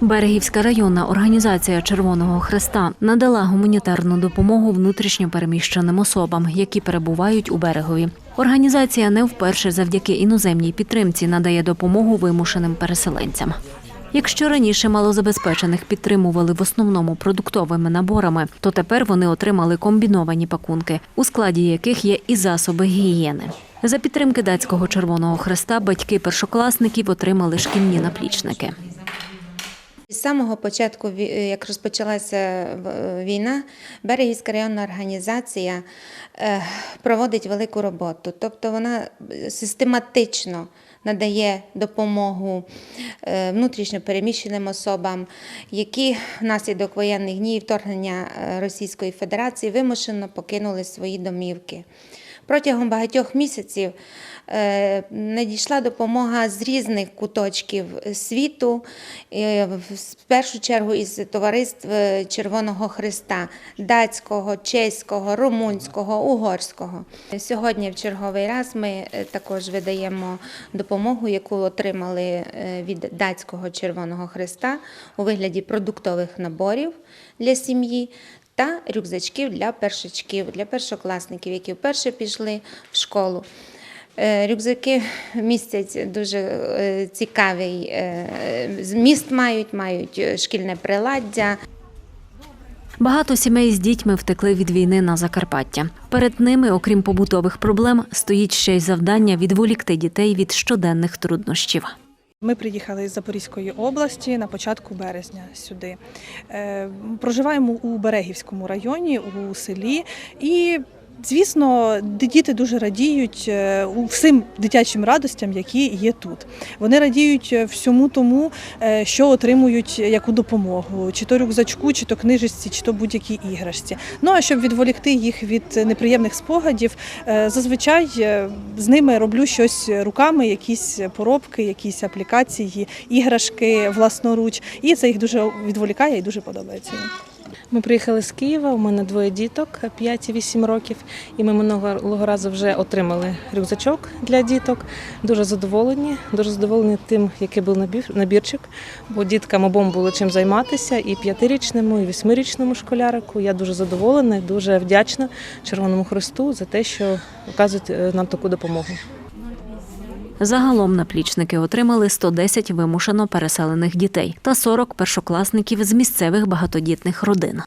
Берегівська районна організація Червоного Хреста надала гуманітарну допомогу внутрішньо переміщеним особам, які перебувають у берегові. Організація не вперше завдяки іноземній підтримці надає допомогу вимушеним переселенцям. Якщо раніше малозабезпечених підтримували в основному продуктовими наборами, то тепер вони отримали комбіновані пакунки, у складі яких є і засоби гігієни. За підтримки датського Червоного Хреста батьки першокласників отримали шкільні наплічники. З самого початку, як розпочалася війна, Берегівська районна організація е, проводить велику роботу. Тобто вона е, систематично надає допомогу е, внутрішньо переміщеним особам, які внаслідок воєнних днів вторгнення е, Російської Федерації вимушено покинули свої домівки. Протягом багатьох місяців е, надійшла допомога з різних куточків світу, в першу чергу із товариств Червоного Христа, датського, чеського, румунського, угорського. Сьогодні в черговий раз ми також видаємо допомогу, яку отримали е, від датського Червоного Христа у вигляді продуктових наборів для сім'ї та рюкзачків для першачків, для першокласників, які вперше пішли в школу. Е, Рюкзаки містять дуже е, цікавий зміст мають, мають шкільне приладдя. Багато сімей з дітьми втекли від війни на Закарпаття. Перед ними, окрім побутових проблем, стоїть ще й завдання відволікти дітей від щоденних труднощів. Ми приїхали з Запорізької області на початку березня сюди. Е, Проживаємо у Берегівському районі, у селі. І, звісно, діти дуже радіють е, всім дитячим радостям, які є тут. Вони радіють е, всьому тому, е, що отримують яку допомогу, чи то рюкзачку, чи то книжечці, чи то будь-якій іграшці. Ну а щоб відволікти їх від неприємних спогадів, зазвичай з ними роблю щось руками, якісь поробки, якісь аплікації, іграшки власноруч. І це їх дуже відволікає і дуже подобається. Ми приїхали з Києва. У мене двоє діток 5 і 8 років. І ми минулого разу вже отримали рюкзачок для діток. Дуже задоволені. Дуже задоволені тим, який був набірчик. Бо діткам обом було чим займатися, і п'ятирічному, і восьмирічному школярику. Я дуже задоволена, і дуже вдячна Червоному Христу за те, що оказують е, нам таку допомогу. Загалом наплічники отримали 110 вимушено переселених дітей та 40 першокласників з місцевих багатодітних родин.